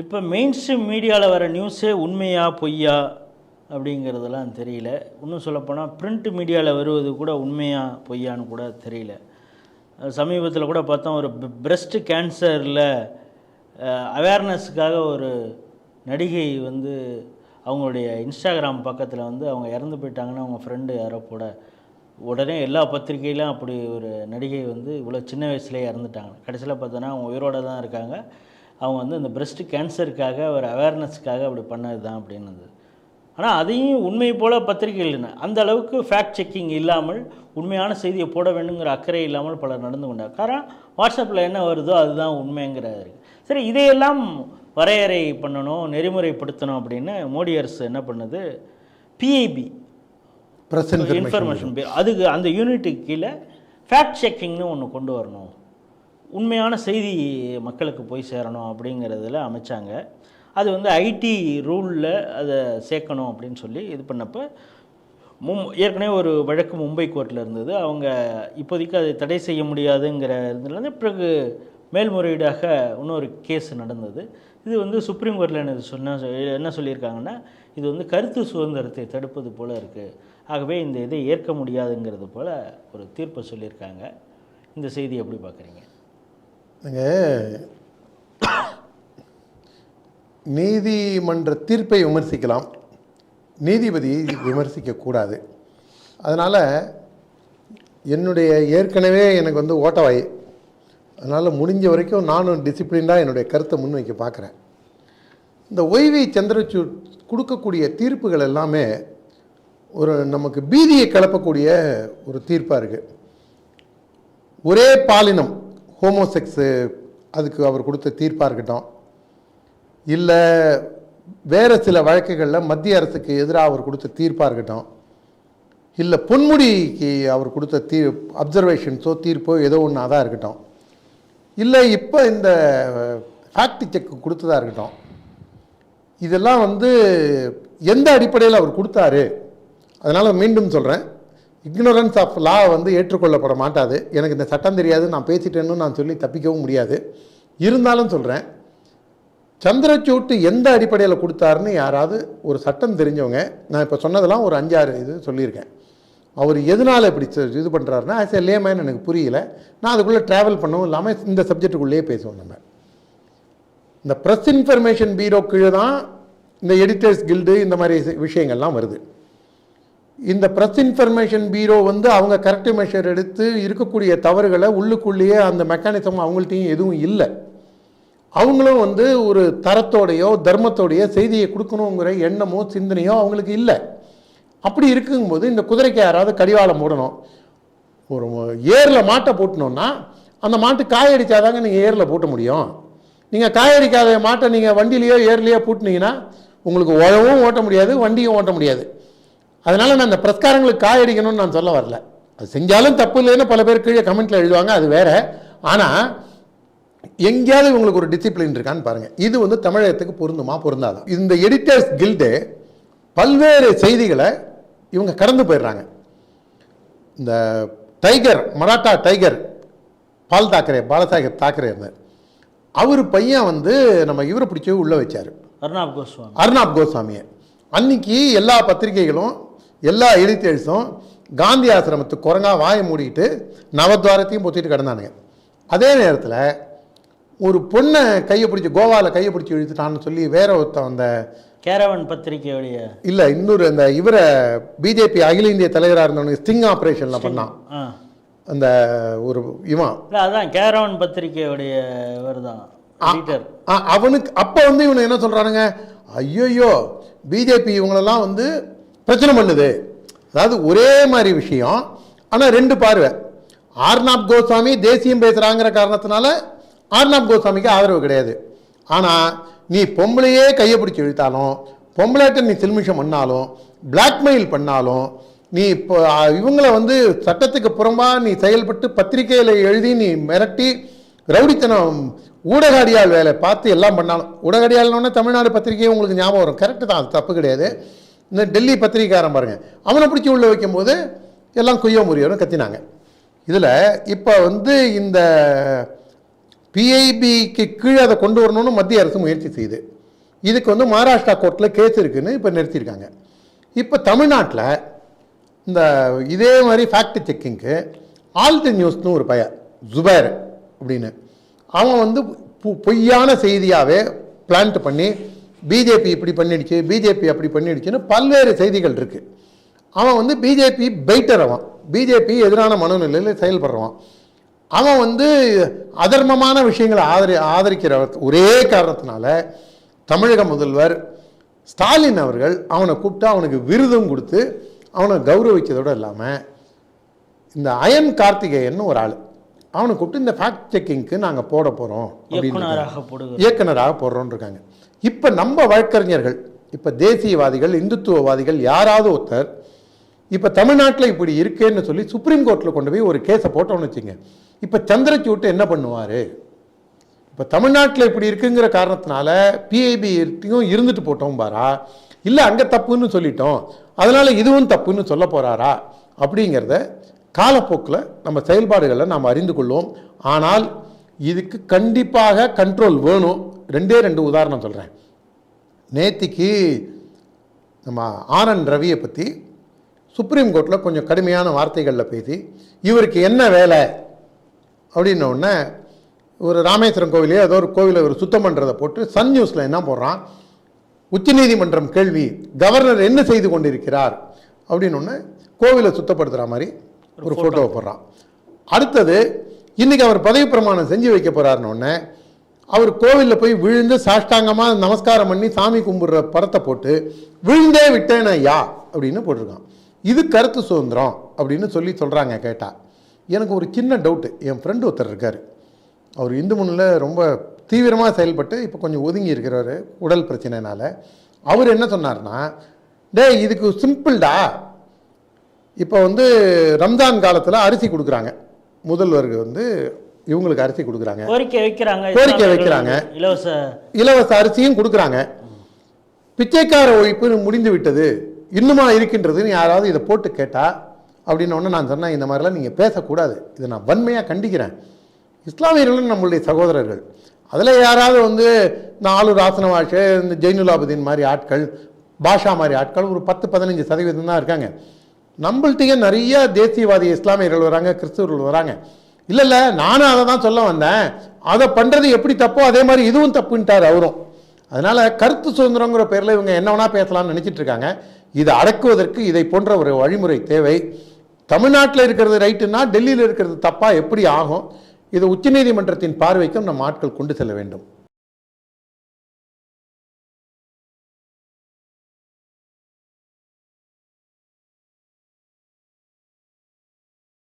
இப்போ main stream மீடியாவில் வர நியூஸே உண்மையா பொய்யா அப்படிங்கிறதெல்லாம் தெரியல. இன்னும் சொல்லப்போனால் பிரிண்ட் மீடியாவில் வருவது கூட உண்மையா பொய்யான்னு கூட தெரியல. சமீபத்தில் கூட பார்த்தோம் ஒரு பிரஸ்ட் கேன்சரில் அவேர்னஸுக்காக ஒரு நடிகை வந்து அவங்களுடைய இன்ஸ்டாகிராம் பக்கத்தில் வந்து அவங்க இறந்து போயிட்டாங்கன்னு அவங்க ஃப்ரெண்டு யாரோ போட உடனே எல்லா பத்திரிகையிலும் அப்படி ஒரு நடிகை வந்து இவ்வளோ சின்ன வயசுலேயே இறந்துட்டாங்க. கடைசியில் பார்த்தோன்னா அவங்க உயிரோடு தான் இருக்காங்க. அவங்க வந்து இந்த பிரஸ்ட் கேன்சருக்காக ஒரு அவேர்னஸ்க்காக அப்படி பண்ணது தான் அப்படின்னது. ஆனால் அதையும் உண்மை போல் பத்திரிகைகள் என்ன அந்த அளவுக்கு ஃபேக்ட் செக்கிங் இல்லாமல் உண்மையான செய்தியை போட வேண்டுங்கிற அக்கறை இல்லாமல் பலர் நடந்து கொண்டார் காரணம் வாட்ஸ்அப்பில் என்ன வருதோ அதுதான் உண்மைங்கிறாரு சரி இதையெல்லாம் வரையறை பண்ணணும் நெறிமுறைப்படுத்தணும் அப்படின்னு மோடி அரசு என்ன பண்ணுது? பிஐபி இன்ஃபர்மேஷன் அதுக்கு அந்த யூனிட்டுக்கு கீழே ஃபேக்ட் செக்கிங்னு ஒன்று கொண்டு வரணும். உண்மையான செய்தி மக்களுக்கு போய் சேரணும் அப்படிங்கிறதுல அமைச்சாங்க. அது வந்து ஐடி ரூலில் அதை சேர்க்கணும் அப்படின்னு சொல்லி இது பண்ணப்போ மும் ஏற்கனவே ஒரு வழக்கு மும்பை கோர்ட்டில் இருந்தது. அவங்க இப்போதைக்கு அதை தடை செய்ய முடியாதுங்கிற இதுலேருந்து பிறகு மேல்முறையீடாக இன்னொரு கேஸ் நடந்தது. இது வந்து சுப்ரீம் கோர்ட்டில் என்ன சொன்ன என்ன சொல்லியிருக்காங்கன்னா இது வந்து கருத்து சுதந்திரத்தை தடுப்பது போல் இருக்குது ஆகவே இந்த இதை ஏற்க முடியாதுங்கிறது போல் ஒரு தீர்ப்பை சொல்லியிருக்காங்க. இந்த செய்தி எப்படி பார்க்குறீங்க? நீதிமன்ற தீர்ப்பை விமர்சிக்கலாம். நீதிபதி விமர்சிக்கக்கூடாது அதனால் என்னுடைய ஏற்கனவே எனக்கு வந்து ஓட்டவாய். அதனால் முடிஞ்ச வரைக்கும் நானும் டிசிப்ளின்டாக என்னுடைய கருத்தை முன்வைக்க பார்க்குறேன் இந்த ஒய்வி சந்திரச்சூட் கொடுக்கக்கூடிய தீர்ப்புகள் எல்லாமே ஒரு நமக்கு பீதியை கலப்பக்கூடிய ஒரு தீர்ப்பாக இருக்குது ஒரே பாலினம் ஹோமோசெக்ஸு அதுக்கு அவர் கொடுத்த தீர்ப்பாக இருக்கட்டும். இல்லை வேறு சில வழக்குகளில் மத்திய அரசுக்கு எதிராக அவர் கொடுத்த தீர்ப்பாக இருக்கட்டும். இல்லை பொன்முடிக்கு அவர் கொடுத்த தீ அப்சர்வேஷன்ஸோ தீர்ப்போ ஏதோ ஒன்று தான் இருக்கட்டும். இல்லை இப்போ இந்த ஃபேக்ட் செக் கொடுத்ததாக இருக்கட்டும். இதெல்லாம் வந்து எந்த அடிப்படையில் அவர் கொடுத்தாரு? அதனால் மீண்டும் சொல்கிறேன் இக்னோரன்ஸ் ஆஃப் லா வந்து ஏற்றுக்கொள்ளப்பட மாட்டாது. எனக்கு இந்த சட்டம் தெரியாது நான் பேசிட்டேன்னு நான் சொல்லி தப்பிக்கவும் முடியாது. இருந்தாலும் சொல்கிறேன் சந்திரச்சூட்டு எந்த அடிப்படையில் கொடுத்தாருன்னு யாராவது ஒரு சட்டம் தெரிஞ்சவங்க நான் இப்போ சொன்னதெல்லாம் ஒரு அஞ்சாறு இது சொல்லியிருக்கேன். அவர் எதனால் இப்படி இது பண்ணுறாருன்னா ஆஸ் எ லேமேன் எனக்கு புரியல. நான் அதுக்குள்ளே ட்ராவல் பண்ணவும் இல்லாமல் இந்த சப்ஜெக்ட்டுக்குள்ளேயே பேசுவோம் நம்ம. இந்த ப்ரெஸ் இன்ஃபர்மேஷன் பீரோ கீழே தான் இந்த எடிட்டர்ஸ் கில்டு இந்த மாதிரி விஷயங்கள்லாம் வருது. இந்த ப்ரெஸ் இன்ஃபர்மேஷன் பீரோ வந்து அவங்க கரெக்டிவ் மெஷர் எடுத்து இருக்கக்கூடிய தவறுகளை உள்ளுக்குள்ளேயே அந்த மெக்கானிசம் அவங்கள்ட்டையும் எதுவும் இல்லை. அவங்களும் வந்து ஒரு தரத்தோடையோ தர்மத்தோடையோ செய்தியை கொடுக்கணுங்கிற எண்ணமோ சிந்தனையோ அவங்களுக்கு இல்லை. அப்படி இருக்குங்கும்போது இந்த குதிரைக்கு யாராவது கடிவாளம் போடணும். ஒரு ஏரில் மாட்டை போட்டணும்னா அந்த மாட்டு காயடிச்சாதாங்க நீங்கள் ஏரில் பூட்ட முடியும். நீங்கள் காயடிக்காத மாட்டை நீங்கள் வண்டியிலையோ ஏர்லேயோ பூட்டினீங்கன்னா உங்களுக்கு உழவும் ஓட்ட முடியாது வண்டியும் ஓட்ட முடியாது. அதனால் நான் இந்த பிரஸ்காரங்களுக்கு காயடிக்கணும்னு நான் சொல்ல வரல. அது செஞ்சாலும் தப்பு இல்லைன்னு பல பேர் கீழே கமெண்ட்டில் எழுதுவாங்க அது வேற. ஆனால் எங்கேயாவது இவங்களுக்கு ஒரு டிசிப்ளின் இருக்கான்னு பாருங்கள் இது வந்து தமிழகத்துக்கு பொருந்துமா? பொருந்தாதா. இந்த எடிட்டர்ஸ் கில்டு பல்வேறு செய்திகளை இவங்க கடந்து போயிடுறாங்க. இந்த டைகர் மராட்டா டைகர் பால் தாக்கரே பாலசாஹேப் தாக்கரே இருந்தார் அவர் பையன் வந்து நம்ம இவரை பிடிச்சி உள்ளே வச்சார். அர்ணாப் கோஸ்வாமி. அர்ணாப் கோஸ்வாமியை. அன்னைக்கு எல்லா பத்திரிகைகளும் எல்லா எடிட்டர்ஸும் காந்தி ஆசிரமத்துக்கு குரங்கா வாயை மூடிட்டு நவத்வாரத்தையும் பொத்திட்டு கிடந்தானுங்க. அதே நேரத்தில் ஒரு பொண்ணை கையை பிடிச்சி கோவாவில் கையை பிடிச்சி இழுத்துட்டான்னு சொல்லி வேற ஒருத்தன் அந்த கேரவன் பத்திரிகையுடைய இல்லை இன்னொரு அந்த இவரை பிஜேபி அகில இந்திய தலைவராக இருந்தவனுக்கு ஸ்டிங் ஆப்ரேஷனில் பண்ணான். அந்த ஒரு இவன். அதான் கேரவன் பத்திரிகையுடைய இவர் தான் அவனுக்கு அப்போ வந்து இவனை என்ன சொல்கிறானுங்க ஐயோயோ பிஜேபி இவங்களெல்லாம் வந்து பிரச்சனை பண்ணுது. அதாவது ஒரே மாதிரி விஷயம் ஆனால் ரெண்டு பார்வை. ஆர்னாப் கோஸ்வாமி தேசியம் பேசுகிறாங்கிற காரணத்தினால ஆர்னாப் கோஸ்வாமிக்கு ஆதரவு கிடையாது. ஆனால் நீ பொம்பளையே கையை பிடிச்சி இழுத்தாலும் பொம்பளைட்ட நீ சில்மிஷம் பண்ணாலும் பிளாக்மெயில் பண்ணாலும் நீ இப்போ இவங்கள வந்து சட்டத்துக்கு புறம்பாக நீ செயல்பட்டு பத்திரிகையில் எழுதி நீ மிரட்டி ரவுடித்தனம் ஊடகாடியால் வேலை பார்த்து எல்லாம் பண்ணாலும் ஊடகாடியால்னோடனே தமிழ்நாடு பத்திரிகையை உங்களுக்கு ஞாபகம் வரும். கரெக்டு தான் அது தப்பு கிடையாது. இந்த டெல்லி பத்திரிகைக்காரன் பாருங்கள் அவனை பிடிச்சி உள்ளே வைக்கும்போது எல்லாம் கொய்யோ முறியோரும் கத்தினாங்க. இதில் இப்போ வந்து இந்த பிஐபிக்கு கீழே அதை கொண்டு வரணும்னு மத்திய அரசு முயற்சி செய்யுது. இதுக்கு வந்து மகாராஷ்டிரா கோர்ட்டில் கேஸ் இருக்குதுன்னு இப்போ நிறுத்தியிருக்காங்க. இப்போ தமிழ்நாட்டில் இந்த இதே மாதிரி ஃபேக்ட் செக்கிங்க்கு ஆல்ட் நியூஸ்னு ஒரு பையன் ஜுபேர் அப்படின்னு. அவன் வந்து பொய்யான செய்தியாகவே பிளான்ட் பண்ணி பிஜேபி இப்படி பண்ணிடுச்சு பிஜேபி அப்படி பண்ணிடுச்சுன்னு பல்வேறு செய்திகள் இருக்குது அவன் வந்து பிஜேபி பெயிட்டர் அவன். பிஜேபி எதிரான மனநிலையில் செயல்படுறவன். அவன் வந்து அதர்மமான விஷயங்களை ஆதரி ஆதரிக்கிற ஒரே காரணத்தினால தமிழக முதல்வர் ஸ்டாலின் அவர்கள் அவனை கூப்பிட்டு அவனுக்கு விருதும் கொடுத்து அவனை கௌரவிச்சதோடு இல்லாமல் இந்த அயன் கார்த்திகேயன் ஒரு ஆள். அவனை கூப்பிட்டு இந்த ஃபேக்ட் செக்கிங்க்கு நாங்கள் போட போகிறோம் இயக்குனராக போடுறோன்னு இருக்காங்க இப்போ நம்ம வழக்கறிஞர்கள் இப்போ தேசியவாதிகள் இந்துத்துவவாதிகள் யாராவது ஒருத்தர் இப்போ தமிழ்நாட்டில் இப்படி இருக்கேன்னு சொல்லி சுப்ரீம் கோர்ட்டில் கொண்டு போய் ஒரு கேஸை போட்டோம்னு வச்சுங்க. இப்போ சந்திரச்சூட்டு என்ன பண்ணுவார்? இப்போ தமிழ்நாட்டில் இப்படி இருக்குங்கிற காரணத்தினால பிஐபி இருந்துட்டு போட்டோம் பாரா இல்லை அங்கே தப்புன்னு சொல்லிட்டோம். அதனால் இதுவும் தப்புன்னு சொல்ல போகிறாரா அப்படிங்கிறத காலப்போக்கில் நம்ம செயல்பாடுகளை நாம் அறிந்து கொள்வோம். ஆனால் இதுக்கு கண்டிப்பாக கண்ட்ரோல் வேணும். ரெண்டே ரெண்டு உதாரணம் சொல்கிறேன் நேத்திக்கு நம்ம ஆனந்த் ரவியை பற்றி சுப்ரீம் கோர்ட்டில் கொஞ்சம் கடுமையான வார்த்தைகளில் பேசி இவருக்கு என்ன வேலை? அப்படின்ன உடனே ஒரு ராமேஸ்வரம் கோவிலே ஏதோ ஒரு கோவிலை ஒரு சுத்தம் பண்ணுறதை போட்டு சன் நியூஸில் என்ன போடுறான்? உச்சநீதிமன்றம் கேள்வி கவர்னர் என்ன செய்து கொண்டிருக்கிறார்? அப்படின்னு கோவிலை சுத்தப்படுத்துகிற மாதிரி ஒரு ஃபோட்டோவை போடுறான். அடுத்தது இன்னைக்கு அவர் பதவி பிரமாணம் செஞ்சு வைக்க போறாருன்னு உடனே அவர் கோவிலில் போய் விழுந்து சாஷ்டாங்கமாக நமஸ்காரம் பண்ணி சாமி கும்பிட்ற படத்தை போட்டு விழுந்தே விட்டேன் ஐயா அப்படின்னு போட்டிருக்கான். இது கருத்து சுதந்திரம் அப்படின்னு சொல்லி சொல்கிறாங்க கேட்டால் எனக்கு ஒரு சின்ன டவுட்டு என் ஃப்ரெண்டு ஒருத்தர் இருக்கார். அவர் இந்து முன்னில் ரொம்ப தீவிரமாக செயல்பட்டு இப்போ கொஞ்சம் ஒதுங்கி இருக்கிறாரு உடல் பிரச்சனைனால. அவர் என்ன சொன்னார்னா டேய் இதுக்கு சிம்பிள்டா இப்போ வந்து ரம்ஜான் காலத்தில் அரிசி கொடுக்குறாங்க. முதல்வருக்கு வந்து இவங்களுக்கு அரிசி கொடுக்குறாங்க. கோரிக்கை வைக்கிறாங்க. கோரிக்கை வைக்கிறாங்க. இலவச இலவச அரிசியும் கொடுக்குறாங்க. பிச்சைக்கார ஒழிப்பு முடிந்து விட்டது இன்னுமா இருக்கின்றதுன்னு யாராவது இதை போட்டு கேட்டா அப்படின்னு ஒன்று நான் சொன்னேன் இந்த மாதிரிலாம் நீங்கள் பேசக்கூடாது. இதை நான் வன்மையாக கண்டிக்கிறேன். இஸ்லாமியர்களும் நம்மளுடைய சகோதரர்கள். அதில் யாராவது வந்து ஆசன வாழ்க்கை இந்த ஜெயினுலாபுதீன் மாதிரி ஆட்கள் பாஷா மாதிரி ஆட்கள் ஒரு பத்து பதினஞ்சு சதவீதம் தான் இருக்காங்க. நம்மள்கிட்டயே நிறைய தேசியவாதி இஸ்லாமியர்கள் வராங்க கிறிஸ்தவர்கள் வராங்க. இல்லை இல்லை நானும் அதை தான் சொல்ல வந்தேன். அதை பண்ணுறது எப்படி தப்போ அதே மாதிரி இதுவும் தப்புன்ட்டார் அவரும். அதனால் கருத்து சுதந்திரங்கிற பேரில் இவங்க என்ன வேணால் பேசலாம்னு நினச்சிட்டு இருக்காங்க. இதை அடக்குவதற்கு இதை போன்ற ஒரு வழிமுறை தேவை. தமிழ்நாட்டில் இருக்கிறது ரைட்டுன்னா டெல்லியில் இருக்கிறது தப்பாக எப்படி ஆகும்? இது உச்சநீதிமன்றத்தின் பார்வைக்கும் நம்ம ஆட்கள் கொண்டு செல்ல வேண்டும்.